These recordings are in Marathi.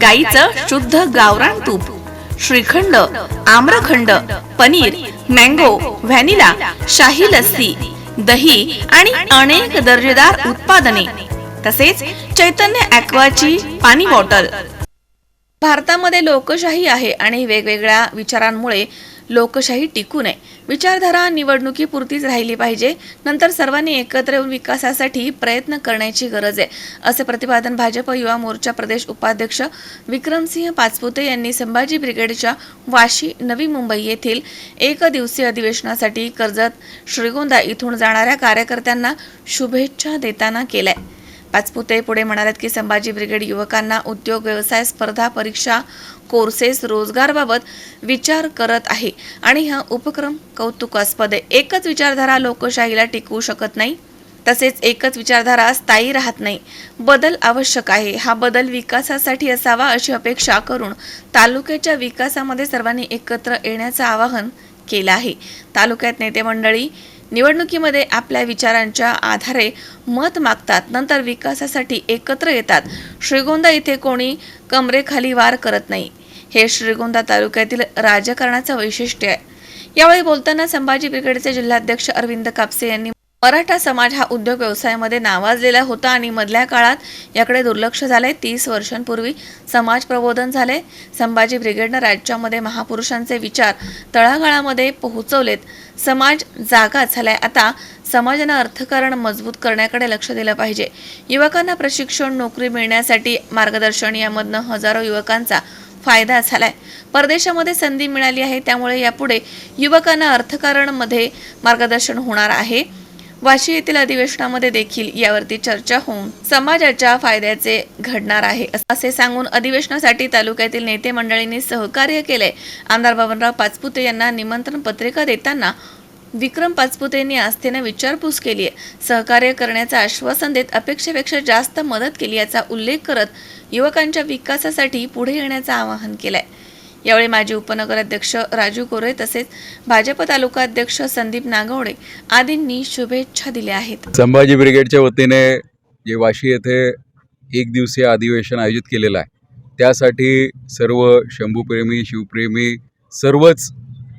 गाईचं शुद्ध गावरान तूप श्रीखंड आम्रखंड पनीर मँगो व्हॅनिला शाही लस्सी दही आणि अनेक दर्जेदार उत्पादने तसेच चैतन्य ॲक्वाची पाणी बॉटल. भारतामध्ये लोकशाही आहे आणि वेगवेगळ्या विचारांमुळे लोकशाही टिकू नये. विचारधारा निवडणुकीपुरतीच राहिली पाहिजे. नंतर सर्वांनी एकत्र येऊन विकासासाठी प्रयत्न करण्याची गरज आहे. असे प्रतिपादन भाजप युवा मोर्चा प्रदेश उपाध्यक्ष विक्रमसिंह पाचपुते यांनी संभाजी ब्रिगेडच्या वाशी नवी मुंबई येथील एक दिवसीय अधिवेशनासाठी कर्जत श्रीगोंदा इथून जाणाऱ्या कार्यकर्त्यांना शुभेच्छा देताना केलाय. पाचपुते पुढे म्हणाल्यात की संभाजी ब्रिगेड युवकांना उद्योग व्यवसाय स्पर्धा परीक्षा कोर्सेस रोजगारबाबत विचार करत आहे. आणि हा उपक्रम कौतुकास्पद आहे. एकच विचारधारा लोकशाहीला टिकवू शकत नाही तसेच एकच विचारधारा स्थायी राहत नाही. बदल आवश्यक आहे. हा बदल विकासासाठी असावा अशी अपेक्षा करून तालुक्याच्या विकासामध्ये सर्वांनी एकत्र येण्याचं आवाहन केलं आहे. तालुक्यात नेते मंडळी निवडणुकीमध्ये आपल्या विचारांच्या आधारे मत मागतात नंतर विकासासाठी एकत्र येतात. श्रीगोंदा इथे कोणी कमरेखाली वार करत नाही. हे श्रीगोंदा तालुक्यातील राजकारणाचं वैशिष्ट्य आहे. यावेळी बोलताना संभाजी ब्रिगेडचे जिल्हाध्यक्ष अरविंद कापसे यांनी मराठा समाज हा उद्योग व्यवसायामध्ये नावाजलेला होता आणि मधल्या काळात याकडे दुर्लक्ष झाले तीस वर्षांपूर्वी समाज प्रबोधन झाले. संभाजी ब्रिगेडनं राज्यामध्ये महापुरुषांचे विचार तळागाळामध्ये पोहोचवलेत. समाज जागा झालाय. आता समाजानं अर्थकारण मजबूत करण्याकडे लक्ष दिलं पाहिजे. युवकांना प्रशिक्षण नोकरी मिळण्यासाठी मार्गदर्शन यामधनं हजारो युवकांचा फायदा झालाय. परदेशामध्ये संधी मिळाली आहे. त्यामुळे यापुढे युवकांना अर्थकारणमध्ये मार्गदर्शन होणार आहे. वाशी येथील अधिवेशनामध्ये देखील यावरती चर्चा होऊन समाजाच्या फायद्याचे घडणार आहे असे सांगून अधिवेशनासाठी तालुक्यातील नेते मंडळींनी सहकार्य केले. आमदार बबनराव पाचपुते यांना निमंत्रण पत्रिका देताना विक्रम पाचपुतेंनी आस्थेने विचारपूस केली आहे. सहकार्य करण्याचं आश्वासन देत अपेक्षेपेक्षा जास्त मदत केली याचा उल्लेख करत युवकांच्या विकासासाठी पुढे येण्याचं आवाहन केलंय. यावेळी माजी उपनगराध्यक्ष राजू कोरे तसेच भाजप तालुका अध्यक्ष संदीप नागवडे आदींनी शुभेच्छा दिल्या आहेत. संभाजी ब्रिगेडच्या वतीने जे वाशी येथे एक दिवसीय अधिवेशन आयोजित केलेलं आहे त्यासाठी सर्व शंभूप्रेमी शिवप्रेमी सर्वच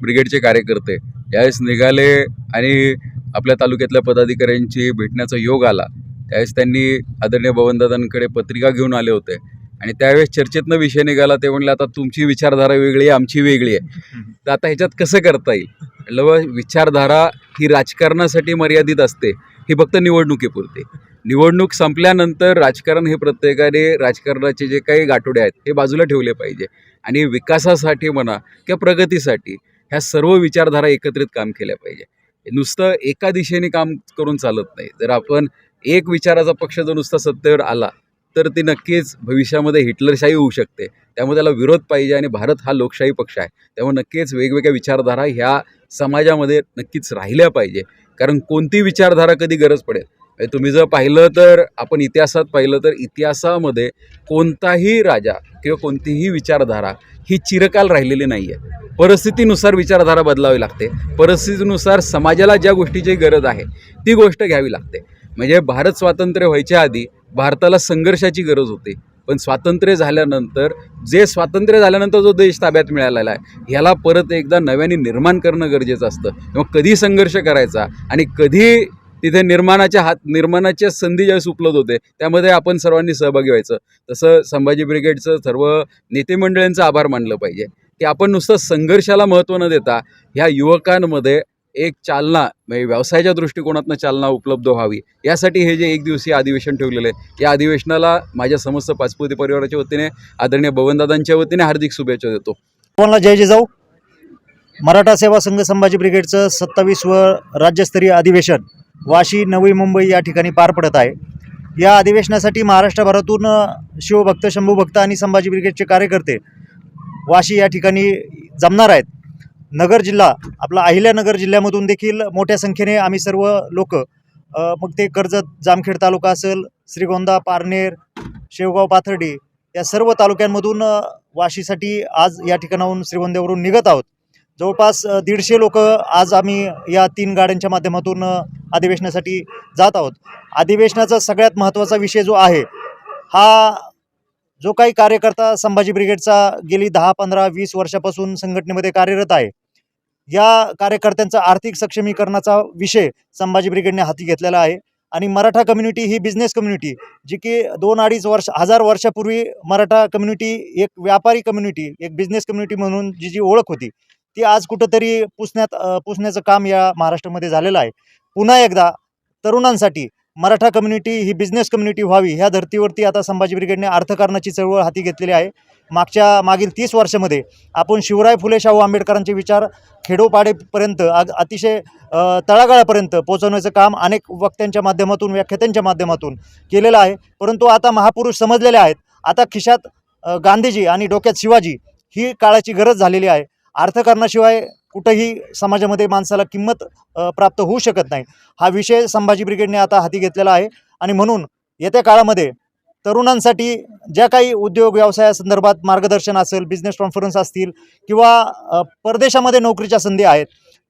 ब्रिगेडचे कार्यकर्ते यावेळेस निघाले आणि आपल्या तालुक्यातल्या पदाधिकाऱ्यांची भेटण्याचा योग आला. त्यावेळेस त्यांनी आदरणीय भवनदादांकडे पत्रिका घेऊन आले होते. आणि त्यावेळेस चर्चेतनं विषय निघाला ते म्हणले आता तुमची विचारधारा वेगळी आहे आमची वेगळी आहे. तर आता ह्याच्यात कसं करता येईल? म्हटलं "व विचारधारा ही राजकारणासाठी मर्यादित असते ही फक्त निवडणुकीपुरते. निवडणूक संपल्यानंतर राजकारण हे प्रत्येकाने राजकारणाचे जे काही गाठोडे आहेत हे बाजूला ठेवले पाहिजे. आणि विकासासाठी म्हणा किंवा प्रगतीसाठी ह्या सर्व विचारधारा एकत्रित काम केल्या पाहिजे. नुसतं एका दिशेने काम करून चालत नाही. जर आपण एक विचाराचा पक्ष जर नुसता सत्तेवर आला तर ती नक्कीच भविष्यामध्ये हिटलरशाही होऊ शकते. त्यामुळे त्याला विरोध पाहिजे आणि भारत हा लोकशाही पक्ष आहे. त्यामुळे नक्कीच वेगवेगळ्या विचारधारा ह्या समाजामध्ये नक्कीच राहिल्या पाहिजे. कारण कोणती विचारधारा कधी गरज पडेल? म्हणजे तुम्ही जर पाहिलं तर आपण इतिहासात पाहिलं तर इतिहासामध्ये कोणताही राजा किंवा कोणतीही विचारधारा ही चिरकाल राहिलेली नाही आहे परिस्थितीनुसार विचारधारा बदलावी लागते. परिस्थितीनुसार समाजाला ज्या गोष्टीची गरज आहे ती गोष्ट घ्यावी लागते. म्हणजे भारत स्वातंत्र्य व्हायच्या आधी भारताला संघर्षाची गरज होती. पण स्वातंत्र्य झाल्यानंतर जे स्वातंत्र्य झाल्यानंतर जो देश ताब्यात मिळालेला आहे ह्याला परत एकदा नव्याने निर्माण करणं गरजेचं असतं. किंवा कधी संघर्ष करायचा आणि कधी तिथे निर्माणाच्या हात निर्माणाच्या संधी ज्यावेळेस उपलब्ध होते त्यामध्ये आपण सर्वांनी सहभागी व्हायचं. तसं संभाजी ब्रिगेडचं सर्व नेतेमंडळींचं आभार मानलं पाहिजे. की आपण नुसतं संघर्षाला महत्त्व न देता ह्या युवकांमध्ये एक चालना म्हणजे व्यवसायाच्या दृष्टिकोनातनं चालना उपलब्ध व्हावी. यासाठी हे जे एक दिवसीय अधिवेशन ठेवलेलं आहे या अधिवेशनाला माझ्या समस्त पाचपुते परिवाराच्या वतीने आदरणीय भवनदादांच्या वतीने हार्दिक शुभेच्छा देतो. सर्वांना जय जिजाऊ. मराठा सेवा संघ संभाजी ब्रिगेडचं सत्तावीसवं राज्यस्तरीय अधिवेशन वाशी नवी मुंबई या ठिकाणी पार पडत आहे. या अधिवेशनासाठी महाराष्ट्रभरातून शिवभक्त शंभूभक्त आणि संभाजी ब्रिगेडचे कार्यकर्ते वाशी या ठिकाणी जमणार आहेत. नगर जिल्हा आपला अहिल्यानगर जिल्ह्यामधून देखील मोठ्या संख्येने आम्ही सर्व लोक मग ते कर्जत जामखेड तालुका असेल श्रीगोंदा पारनेर शेवगाव पाथर्डी या सर्व तालुक्यांमधून वाशीसाठी आज या ठिकाणाहून श्रीगोंद्यावरून निघत आहोत. जवळपास दीडशे लोक आज आम्ही या तीन गाड्यांच्या माध्यमातून अधिवेशनासाठी जात आहोत. अधिवेशनाचा सगळ्यात महत्त्वाचा विषय जो आहे हा जो काही कार्यकर्ता संभाजी ब्रिगेडचा गेली दहा पंधरा वीस वर्षापासून संघटनेमध्ये कार्यरत आहे या कार्यकर्त्यांचा आर्थिक सक्षमीकरणाचा विषय संभाजी ब्रिगेडने हाती घेतलेला आहे. आणि मराठा कम्युनिटी ही बिझनेस कम्युनिटी जी की दोन अडीच वर्ष हजार वर्षापूर्वी मराठा कम्युनिटी एक व्यापारी कम्युनिटी एक बिझनेस कम्युनिटी म्हणून जी जी ओळख होती ती आज कुठंतरी पुसण्यात पुसण्याचं काम या महाराष्ट्रामध्ये झालेलं आहे. पुन्हा एकदा तरुणांसाठी मराठा कम्युनिटी ही बिझनेस कम्युनिटी व्हावी ह्या धर्तीवरती आता संभाजी ब्रिगेडने अर्थकारणाची चळवळ हाती घेतलेली आहे. मागच्या मागील तीस वर्षामध्ये आपण शिवराय फुले शाहू आंबेडकरांचे विचार खेडोपाडेपर्यंत अग अतिशय तळागाळापर्यंत पोहोचवण्याचं काम अनेक वक्त्यांच्या माध्यमातून व्याख्यात्यांच्या माध्यमातून केलेलं आहे. परंतु आता महापुरुष समजलेले आहेत. आता खिशात गांधीजी आणि डोक्यात शिवाजी ही काळाची गरज झालेली आहे. अर्थकारणाशिवाय कुठंही समाजामध्ये माणसाला किंमत प्राप्त होऊ शकत नाही. हा विषय संभाजी ब्रिगेडने आता हाती घेतलेला आहे आणि म्हणून येत्या काळामध्ये तरुणांसाठी ज्या काही उद्योग व्यवसायासंदर्भात मार्गदर्शन असेल बिझनेस कॉन्फरन्स असतील किंवा परदेशामध्ये नोकरीच्या संधी आहेत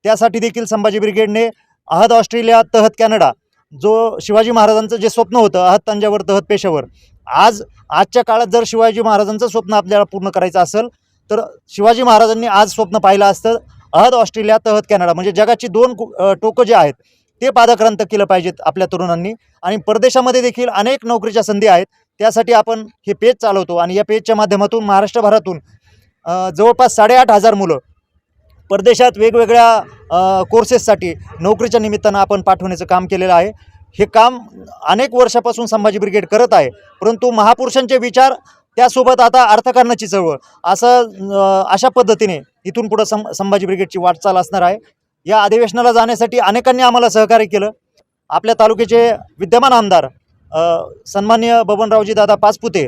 त्यासाठी देखील संभाजी ब्रिगेडने अहद ऑस्ट्रेलिया तहत कॅनडा जो शिवाजी महाराजांचं जे स्वप्न होतं अहद तंजावर तहत पेशावर आज आजच्या काळात जर शिवाजी महाराजांचं स्वप्न आपल्याला पूर्ण करायचं असेल तर शिवाजी महाराजांनी आज स्वप्न पाहिलं असतं अहद ऑस्ट्रेलिया तहत कॅनडा. म्हणजे जगाची दोन टोकं जे आहेत ते पादाक्रांत केलं पाहिजेत आपल्या तरुणांनी. आणि परदेशामध्ये देखील अनेक नोकरीच्या संधी आहेत. त्यासाठी आपण हे पेज चालवतो. आणि या पेजच्या माध्यमातून महाराष्ट्रभरातून जवळपास साडेआठ हजार मुलं परदेशात वेगवेगळ्या कोर्सेससाठी नोकरीच्या निमित्तानं आपण पाठवण्याचं काम केलेलं आहे. हे काम अनेक वर्षापासून संभाजी ब्रिगेड करत आहे. परंतु महापुरुषांचे विचार त्यासोबत आता अर्थकारणाची चळवळ. असं अशा पद्धतीने इथून पुढं सं संभाजी ब्रिगेडची वाटचाल असणार आहे. या अधिवेशनाला जाण्यासाठी अनेकांनी आम्हाला सहकार्य केलं. आपल्या तालुक्याचे विद्यमान आमदार सन्मान्य बबनरावजी दादा पाचपुते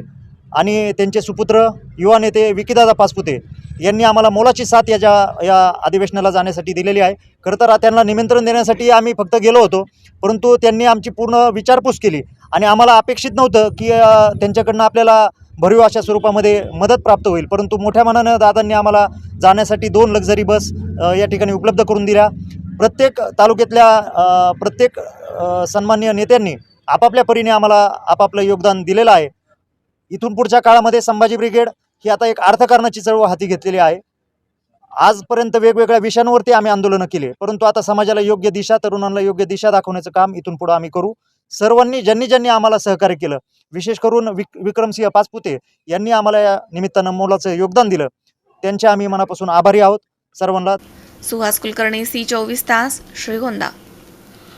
आणि त्यांचे सुपुत्र युवा नेते विकीदादा पाचपुते यांनी आम्हाला मोलाची साथ याच्या या अधिवेशनाला जाण्यासाठी दिलेली आहे. खरं तर त्यांना निमंत्रण देण्यासाठी आम्ही फक्त गेलो होतो परंतु त्यांनी आमची पूर्ण विचारपूस केली आणि आम्हाला अपेक्षित नव्हतं की त्यांच्याकडनं आपल्याला भरीव अशा स्वरूपामध्ये मदत प्राप्त होईल. परंतु मोठ्या मनानं दादांनी आम्हाला जाण्यासाठी दोन लक्झरी बस या ठिकाणी उपलब्ध करून दिल्या. प्रत्येक तालुक्यातल्या प्रत्येक सन्मान्य नेत्यांनी आपापल्या परीने आम्हाला आपापलं योगदान दिलेलं आहे. इथून पुढच्या काळामध्ये संभाजी ब्रिगेड ही आता एक अर्थकारणाची चळवळ हाती घेतलेली आहे. आजपर्यंत वेगवेगळ्या विषयांवरती आम्ही आंदोलनं केली. परंतु आता समाजाला योग्य दिशा तरुणांना योग्य दिशा दाखवण्याचं काम इथून पुढं आम्ही करू. सर्वांनी ज्यांनी ज्यांनी आम्हाला सहकार्य केलं विशेष करून विक विक्रमसिंह पाचपुते यांनी आम्हाला या निमित्तानं मोलाचं योगदान दिलं. त्यांचे आम्ही मनापासून आभारी आहोत. सर्वांना सुहास कुलकर्णी सी चोवीस तास श्रीगोंदा.